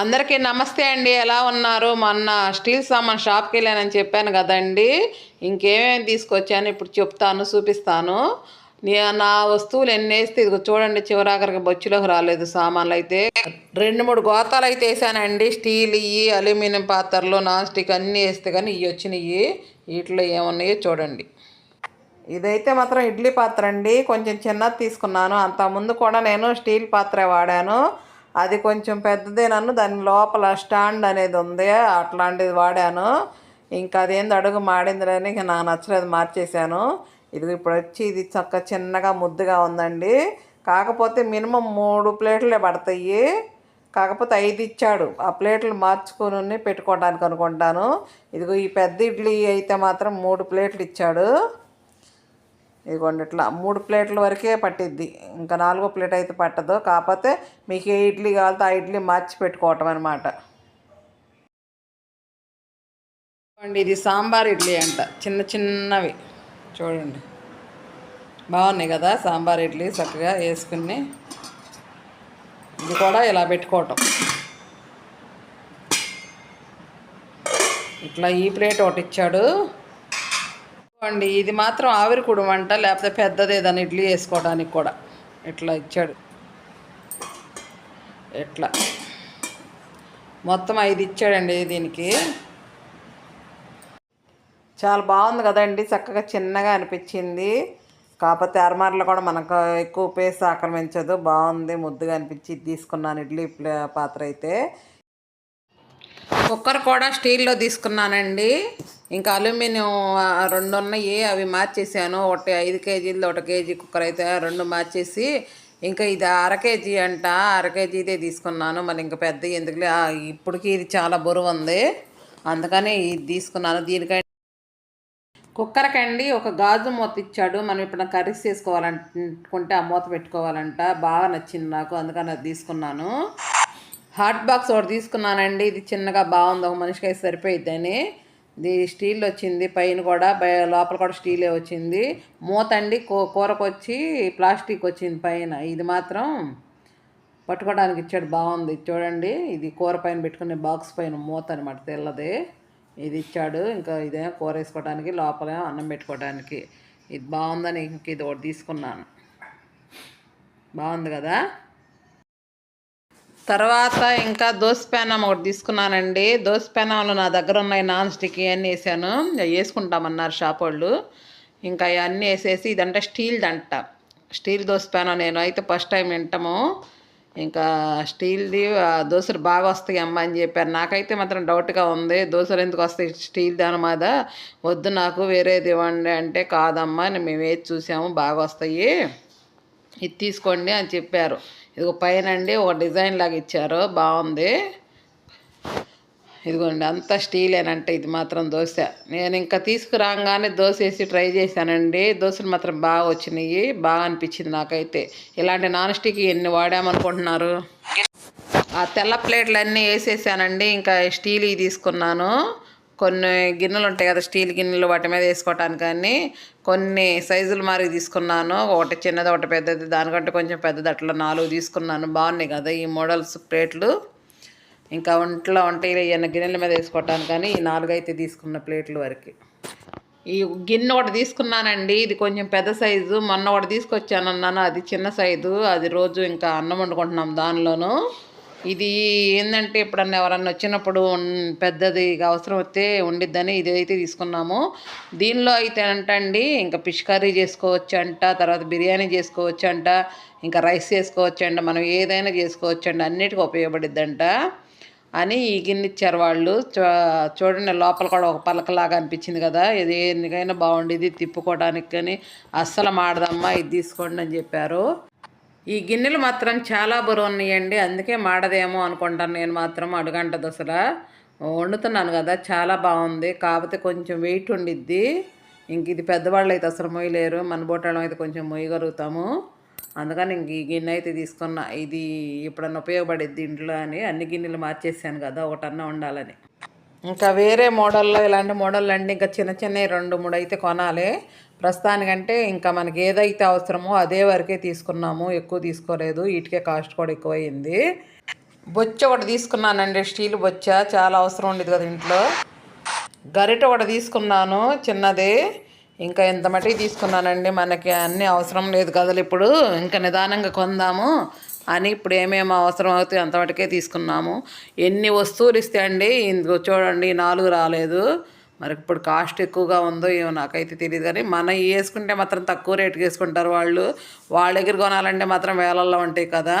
అందరికీ నమస్తే అండి. ఎలా ఉన్నారు? మొన్న స్టీల్ సామాన్ షాప్కి వెళ్ళానని చెప్పాను కదండి. ఇంకేమేమి తీసుకొచ్చాను ఇప్పుడు చెప్తాను చూపిస్తాను. నా వస్తువులు ఎన్ని వేస్తే ఇది చూడండి చివరాఖరికి బొచ్చులోకి రాలేదు సామాన్లు అయితే. రెండు మూడు గోతాలు అయితే వేసానండి. స్టీల్ ఇవి అల్యూమినియం పాత్రలు నాన్ స్టిక్ అన్నీ వేస్తే కానీ ఇవి వచ్చినాయి. వీటిలో ఏమున్నాయో చూడండి. ఇదైతే మాత్రం ఇడ్లీ పాత్ర అండి. కొంచెం చిన్నది తీసుకున్నాను. అంత ముందు కూడా నేను స్టీల్ పాత్ర వాడాను. అది కొంచెం పెద్దదే నన్ను దాని లోపల స్టాండ్ అనేది ఉంది అట్లాంటిది వాడాను. ఇంకా అదేంది అడుగు మాడిందిలేని నాకు నచ్చలేదు మార్చేశాను. ఇది ఇప్పుడు వచ్చి ఇది చక్క చిన్నగా ముద్దుగా ఉందండి. కాకపోతే మినిమం మూడు ప్లేట్లే పడతాయి. కాకపోతే ఐదు ఇచ్చాడు. ఆ ప్లేట్లు మార్చుకొని పెట్టుకోవడానికి అనుకుంటాను. ఇదిగో ఈ పెద్ద ఇడ్లీ అయితే మాత్రం మూడు ప్లేట్లు ఇచ్చాడు. ఇదిగోండి ఇట్లా మూడు ప్లేట్ల వరకే పట్టిద్ది. ఇంకా నాలుగో ప్లేట్ అయితే పట్టదు. కాకపోతే మీకు ఏ ఇడ్లీ కావాలితే ఆ ఇడ్లీ మార్చి పెట్టుకోవటం అనమాట ఇది సాంబార్ ఇడ్లీ అంట. చిన్న చిన్నవి. చూడండి. బాగున్నాయి కదా సాంబార్ ఇడ్లీ చక్కగా వేసుకుని. ఇది కూడా ఇలా పెట్టుకోవటం. ఇట్లా ఈ ప్లేట్ ఒకటి ఇచ్చాడు. అండి ఇది మాత్రం ఆవిరి కుడుము వంట లేకపోతే పెద్దది ఏదైనా ఇడ్లీ వేసుకోవడానికి కూడా. ఇట్లా ఇచ్చాడు. ఇట్లా. మొత్తం ఐదు ఇచ్చాడండి దీనికి. చాలా బాగుంది కదండి చక్కగా చిన్నగా అనిపించింది. కాకపోతే అరమార్లో కూడా మనకు ఎక్కువ పేస్ ఆక్రమించదు. బాగుంది ముద్దుగా అనిపించి ఇది తీసుకున్నాను ఇడ్లీ ప్లే- పాత్ర అయితే. కుక్కర్ కూడా స్టీల్లో తీసుకున్నానండి. ఇంకా అల్యూమినియం రెండు ఉన్నాయి అవి మార్చేసాను. ఒకటి ఐదు కేజీలు ఒకటి కేజీ కుక్కర్ అయితే రెండు మార్చేసి ఇంకా ఇది అర కేజీ అంట. అర కేజీదే తీసుకున్నాను. మరి ఇంకా పెద్ద ఎందుకులే? ఆ, ఇప్పటికి ఇది చాలా బరువు ఉంది. అందుకని ఇది తీసుకున్నాను. దీనికై కుక్కర్కి అండి ఒక గాజు మూత ఇచ్చాడు. మనం ఇప్పుడు కర్రీస్ చేసుకోవాలనుకుంటే ఆ మూత పెట్టుకోవాలంట. బాగా నచ్చింది నాకు. అందుకని అది తీసుకున్నాను. హాట్ బాక్స్ ఒకటి తీసుకున్నానండి. ఇది చిన్నగా బాగుంది. ఒక మనిషికి అయితే సరిపోయిద్దని. ఇది స్టీల్ వచ్చింది పైన కూడా లోపల కూడా స్టీలే వచ్చింది. మూత అండి కూ ప్లాస్టిక్ వచ్చింది పైన. ఇది మాత్రం పట్టుకోవడానికి ఇచ్చాడు బాగుంది. చూడండి ఇది కూర పైన పెట్టుకునే బాక్స్ పైన మూత అనమాట తెల్లది. ఇది ఇచ్చాడు ఇంకా ఇదేమో కూర వేసుకోవడానికి లోపల అన్నం పెట్టుకోవడానికి. ఇది బాగుందని ఇంక ఇది ఒకటి తీసుకున్నాను. బాగుంది కదా? తర్వాత ఇంకా దోశ పెనం ఒకటి తీసుకున్నానండి. దోశ పెనంలో నా దగ్గర ఉన్నాయి నాన్ స్టిక్ ఇవన్నీ వేసాను. వేసుకుంటామన్నారు షాప్ వాళ్ళు. ఇంకా అవన్నీ వేసేసి ఇదంటే స్టీల్ది అంట స్టీల్ దోశ పెనం నేను అయితే ఫస్ట్ టైం వింటాము. ఇంకా స్టీల్ది ఆ, దోశలు బాగా వస్తాయి అమ్మ అని చెప్పారు. నాకైతే మాత్రం డౌట్గా ఉంది. దోశలు ఎందుకు వస్తాయి? స్టీల్ దాని మీద వద్దు నాకు వేరేది ఇవ్వండి అంటే కాదమ్మా మేము వేసి చూసాము బాగా వస్తాయి. ఇది తీసుకోండి అని చెప్పారు. ఇదిగో పైన అండి ఒక డిజైన్ లాగా ఇచ్చారు. బాగుంది. ఇదిగోండి అంతా స్టీలేనంటే. ఇది మాత్రం దోశ. నేను ఇంకా తీసుకురాగానే దోశ వేసి ట్రై చేశానండి. దోశలు మాత్రం బాగా వచ్చినాయి. బాగా అనిపించింది నాకైతే. ఇలాంటి నాన్ స్టిక్ ఎన్ని వాడామనుకుంటున్నారు? ఆ తెల్ల ప్లేట్లు అన్నీ వేసేసానండి. ఇంకా స్టీల్ తీసుకున్నాను. కొన్ని గిన్నెలు ఉంటాయి కదా స్టీల్ గిన్నెలు వాటి మీద వేసుకోవటానికి కానీ కొన్ని సైజులు మారి తీసుకున్నాను. ఒకటి చిన్నది ఒకటి పెద్దది. దానికంటే కొంచెం పెద్దది అట్లా నాలుగు తీసుకున్నాను. బాగున్నాయి కదా ఈ మోడల్స్ ప్లేట్లు. ఇంకా ఒంట్లో వంట ఏమైనా గిన్నెల మీద వేసుకోవటానికి కానీ ఈ నాలుగు అయితే తీసుకున్న ప్లేట్లు వరకు. ఈ గిన్నె ఒకటి తీసుకున్నానండి. ఇది కొంచెం పెద్ద సైజు. మొన్న ఒకటి తీసుకొచ్చానన్నాను. అది చిన్న సైజు. అది రోజు ఇంకా అన్నం వండుకుంటున్నాం దానిలోనూ. ఇది ఏంటంటే ఎప్పుడన్నా ఎవరన్నా వచ్చినప్పుడు పెద్దది అవసరం వస్తే ఉండిద్దని ఇది అయితే తీసుకున్నాము. దీనిలో అయితే అంటండి ఇంకా ఫిష్ కర్రీ చేసుకోవచ్చు అంట తర్వాత బిర్యానీ చేసుకోవచ్చు అంట ఇంకా రైస్ చేసుకోవచ్చు అంట మనం ఏదైనా చేసుకోవచ్చు అంట అన్నిటికీ ఉపయోగపడిద్దంట. అని ఈ గిన్నె ఇచ్చారు వాళ్ళు. చూడండి లోపల కూడా ఒక పలకలాగా అనిపించింది కదా ఇది ఎందుకైనా బాగుండేది తిప్పుకోవడానికి కానీ అస్సలు మాడదమ్మా ఇది తీసుకోండి అని చెప్పారు. ఈ గిన్నెలు మాత్రం చాలా బరువు ఉన్నాయండి అందుకే మాడదేమో అనుకుంటాను నేను మాత్రం అడుగంట దసరా వండుతున్నాను కదా చాలా బాగుంది. కాకపోతే కొంచెం వెయిట్ ఉండిద్ది. ఇంక ఇది పెద్దవాళ్ళు అయితే అసలు మొయ్యలేరు. మన బోటాళ్ళం అయితే కొంచెం మొయ్యగలుగుతాము. అందుకని ఇంక ఈ గిన్నె అయితే తీసుకున్నా. ఇది ఎప్పుడన్నా ఉపయోగపడిద్ది ఇంట్లో అని అన్ని గిన్నెలు మార్చేసాను కదా ఒకటన్నా ఉండాలని. ఇంకా వేరే మోడల్లో ఇలాంటి మోడల్ అండి ఇంకా చిన్న చిన్నవి రెండు మూడు అయితే కొనాలి. ప్రస్తుతానికంటే ఇంకా మనకి ఏదైతే అవసరమో అదే వరకే తీసుకున్నాము. ఎక్కువ తీసుకోలేదు. వీటికే కాస్ట్ కూడా ఎక్కువైంది బొచ్చ ఒకటి తీసుకున్నానండి. స్టీల్ బొచ్చ. చాలా అవసరం ఉండేది కదా ఇంట్లో. గరిట ఒకటి తీసుకున్నాను. చిన్నది. ఇంకా ఎంత మటుకు తీసుకున్నానండి. మనకి అన్నీ అవసరం లేదు కదా ఇప్పుడు. ఇంకా నిదానంగా కొందాము. అని ఇప్పుడు ఏమేమి అవసరం అవుతాయి అంత మటుకే తీసుకున్నాము. ఎన్ని వస్తువులు ఇస్తే అండి? ఇందులో చూడండి నాలుగు రాలేదు. మరి ఇప్పుడు కాస్ట్ ఎక్కువగా ఉందో ఏమో నాకైతే తెలియదు కానీ మనం వేసుకుంటే మాత్రం తక్కువ రేటుకి వేసుకుంటారు వాళ్ళు. వాళ్ళ దగ్గర కొనాలంటే మాత్రం వేలల్లో ఉంటాయి కదా.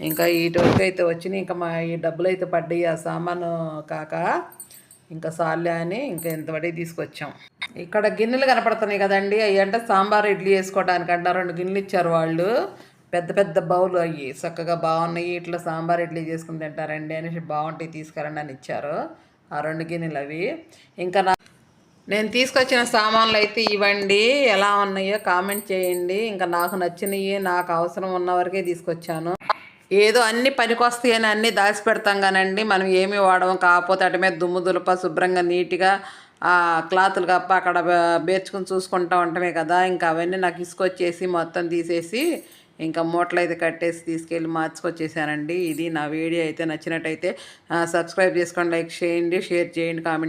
ఇంకా వీటి వరకు అయితే వచ్చినాయి. ఇంకా మా ఈ డబ్బులు అయితే పడ్డాయి ఆ సామాను కాక. ఇంకా సాల్యా అని ఇంకా ఇంతవరకు తీసుకొచ్చాం. ఇక్కడ గిన్నెలు కనపడుతున్నాయి కదండి. అవి అంటే సాంబార్ ఇడ్లీ వేసుకోవడానికి అంటారు రెండు గిన్నెలు ఇచ్చారు వాళ్ళు. పెద్ద పెద్ద బౌలు అవి చక్కగా బాగున్నాయి. ఇట్లా సాంబార్ ఇడ్లీ చేసుకుని తింటారండి అనేసి బాగుంటాయి తీసుకురండి అని ఇచ్చారు. ఆ రెండు గిన్నెలు అవి. ఇంకా నా నేను తీసుకొచ్చిన సామాన్లు అయితే ఇవ్వండి ఎలా ఉన్నాయో కామెంట్ చేయండి. ఇంకా నాకు నచ్చినవి నాకు అవసరం ఉన్న వరకే తీసుకొచ్చాను. ఏదో అన్ని పనికొస్తాయి అని అన్నీ దాచి పెడతాం కానండి. మనం ఏమి వాడము. కాకపోతే అటు మీద దుమ్ము దులప శుభ్రంగా నీట్గా ఆ క్లాతులు కప్ప అక్కడ బేర్చుకుని చూసుకుంటా ఉంటామే కదా. ఇంకా అవన్నీ నాకు ఇసుకొచ్చేసి మొత్తం తీసేసి ఇంకా మూటలు అయితే కట్టేసి తీసుకెళ్ళి మార్చుకొచ్చేసానండి. ఇది నా వీడియో అయితే నచ్చినట్టయితే సబ్స్క్రైబ్ చేసుకోండి లైక్ చేయండి షేర్ చేయండి కామెంట్